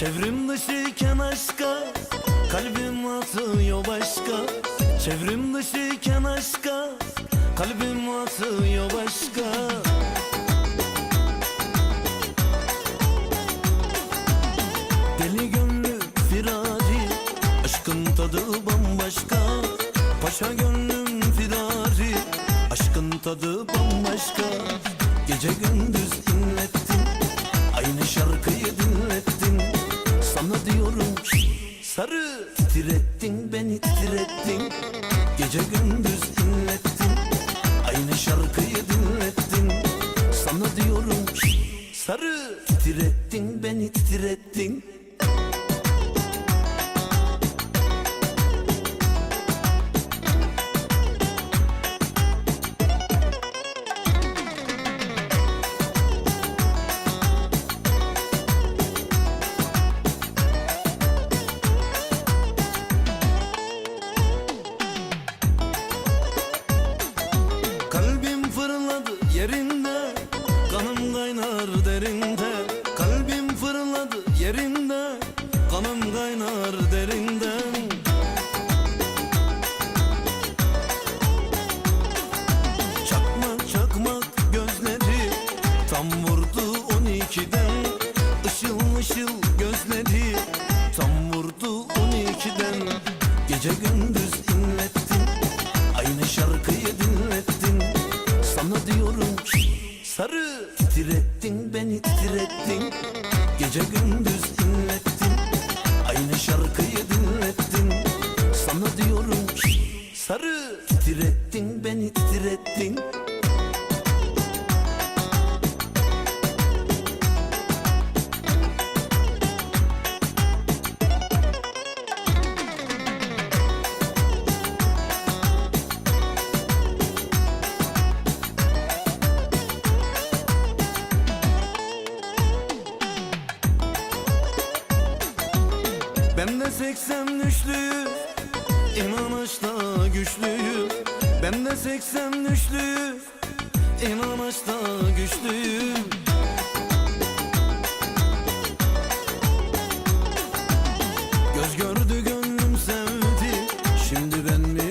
Çevrim dışıyken aşka Kalbim atıyor başka. Çevrim dışıyken aşka Kalbim atıyor başka. Deli gönlü firari Aşkın tadı bambaşka. Paşa gönlüm firari Aşkın tadı bambaşka. Gece gündüz sarı. Titrettin beni titrettin. Gece gündüz inlettin Aynı şarkıyı dinlettin. Sana diyorum sarı. Titrettin beni titrettin derinde Kalbim fırladı yerinde Kanım kaynar derinden Çakmak çakmak gözleri Tam vurdu on ikiden Işıl ışıl gözleri Tam vurdu on ikiden Gece gündüz inlettin Aynı şarkıyı dinlettin. Sana diyorum sarı Titrettin beni titrettin. Gece gündüz inlettin Aynı şarkıyı dinlettin. Sana diyorum sarı. Titrettin beni titrettin Ben de seksen üçlüyüm İnanışta güçlüyüm. Ben de seksen üçlüyüm İnanışta güçlüyüm. Göz gördü gönlüm sevdi Şimdi ben mi